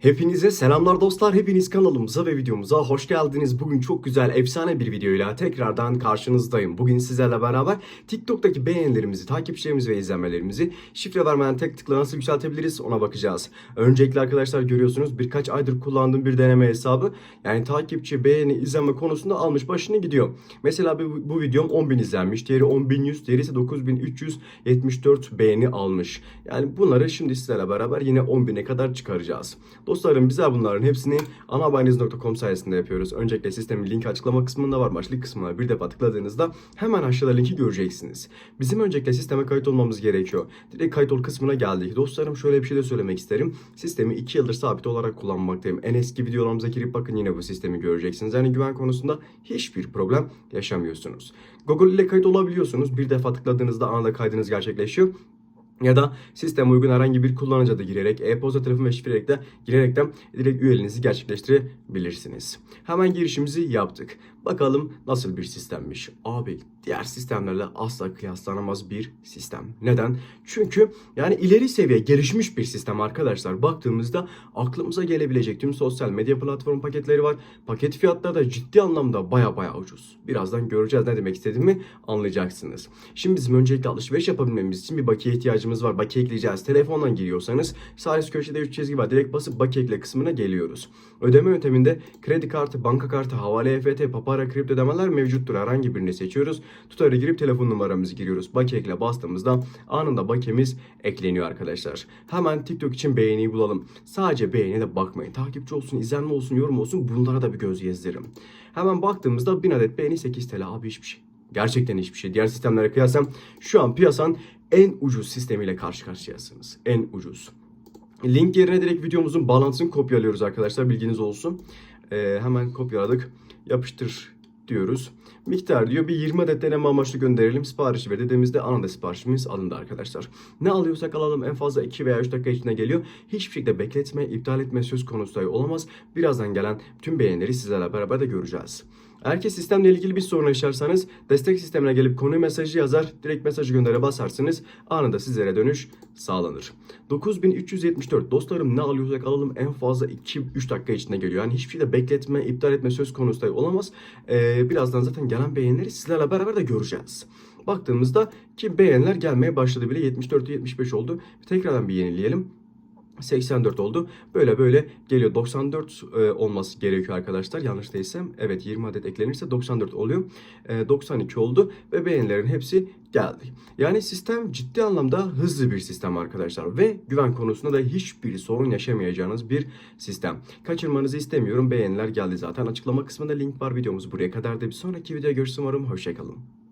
Hepinize selamlar dostlar. Hepiniz kanalımıza ve videomuza hoş geldiniz. Bugün çok güzel, efsane bir videoyla tekrardan karşınızdayım. Bugün sizlerle beraber TikTok'taki beğenilerimizi, takipçilerimizi ve izlenmelerimizi şifre vermeden tek tıkla nasıl yükseltebiliriz ona bakacağız. Öncelikle arkadaşlar görüyorsunuz birkaç aydır kullandığım bir deneme hesabı. Yani takipçi, beğeni, izlenme konusunda almış başını gidiyor. Mesela bu, bu videom 10.000 izlenmiş, diğeri 10.100, diğeri ise 9.374 beğeni almış. Yani bunları şimdi sizlerle beraber yine 10.000'e kadar çıkaracağız. Dostlarım bizler bunların hepsini anabayiniz.com sayesinde yapıyoruz. Öncelikle sistemin linki açıklama kısmında var. Başlık kısmına bir defa tıkladığınızda hemen aşağıda linki göreceksiniz. Bizim öncelikle sisteme kayıt olmamız gerekiyor. Direkt kayıt ol kısmına geldik. Dostlarım şöyle bir şey de söylemek isterim. Sistemi 2 yıldır sabit olarak kullanmaktayım. En eski videolarımıza girip bakın yine bu sistemi göreceksiniz. Yani güven konusunda hiçbir problem yaşamıyorsunuz. Google ile kayıt olabiliyorsunuz. Bir defa tıkladığınızda anında kaydınız gerçekleşiyor. Ya da sisteme uygun herhangi bir kullanıcı adı girerek, e-posta, telefon ve şifreyle de girerekten direkt üyeliğinizi gerçekleştirebilirsiniz. Hemen girişimizi yaptık. Bakalım nasıl bir sistemmiş. Abi diğer sistemlerle asla kıyaslanamaz bir sistem. Neden? Çünkü yani ileri seviye gelişmiş bir sistem arkadaşlar. Baktığımızda aklımıza gelebilecek tüm sosyal medya platform paketleri var. Paket fiyatları da ciddi anlamda baya baya ucuz. Birazdan göreceğiz ne demek istediğimi anlayacaksınız. Şimdi bizim öncelikle alışveriş yapabilmemiz için bir bakiye ihtiyacımız var. Bakiye ekleyeceğiz. Telefondan giriyorsanız sağ köşede 3 çizgi var. Direkt basıp bakiye ekle kısmına geliyoruz. Ödeme yönteminde kredi kartı, banka kartı, havale EFT, papara, kripto ödemeler mevcuttur. Herhangi birini seçiyoruz. Tutarı girip telefon numaramızı giriyoruz. Bakiye ekle bastığımızda anında bakiyemiz ekleniyor arkadaşlar. Hemen TikTok için beğeniyi bulalım. Sadece beğeniye de bakmayın. Takipçi olsun, izlenme olsun, yorum olsun bunlara da bir göz gezdirin. Hemen baktığımızda 1000 adet beğeni 8 TL abi hiçbir şey. Gerçekten hiçbir şey. Diğer sistemlere kıyasla şu an piyasanın en ucuz sistemiyle karşı karşıyasınız. En ucuz. Link yerine direkt videomuzun bağlantısını kopyalıyoruz arkadaşlar bilginiz olsun. Ee, hemen kopyaladık. Yapıştır diyoruz. Miktar diyor bir 20 adet deneme amaçlı gönderelim. Siparişi ver dediğimizde anında siparişimiz alındı arkadaşlar. Ne alıyorsak alalım en fazla 2 veya 3 dakika içinde geliyor. Hiçbir şekilde bekletme, iptal etme söz konusu dahi olamaz. Birazdan gelen tüm beğenileri sizlerle beraber de göreceğiz. Ki sistemle ilgili bir sorun yaşarsanız destek sistemine gelip konu mesajı yazar, direkt mesajı göndere basarsınız. Anında sizlere dönüş sağlanır. 9374 dostlarım ne alıyorsak alalım en fazla 2-3 dakika içinde geliyor. Yani hiçbir şeyde bekletme, iptal etme söz konusu dahi olamaz. Ee, birazdan zaten gelen beğenileri sizlerle beraber de göreceğiz. Baktığımızda ki beğeniler gelmeye başladı bile 74 75 oldu. Tekrardan bir yenileyelim. 84 oldu. Böyle böyle geliyor. 94 e, olması gerekiyor arkadaşlar. Yanlış değilsem. Evet 20 adet eklenirse 94 oluyor. E, 92 oldu ve beğenilerin hepsi geldi. Yani sistem ciddi anlamda hızlı bir sistem arkadaşlar ve güven konusunda da hiçbir sorun yaşamayacağınız bir sistem. Kaçırmanızı istemiyorum. Beğeniler geldi zaten. Açıklama kısmında link var. Videomuz buraya kadar da bir sonraki videoda görüşürüz umarım. Hoşçakalın.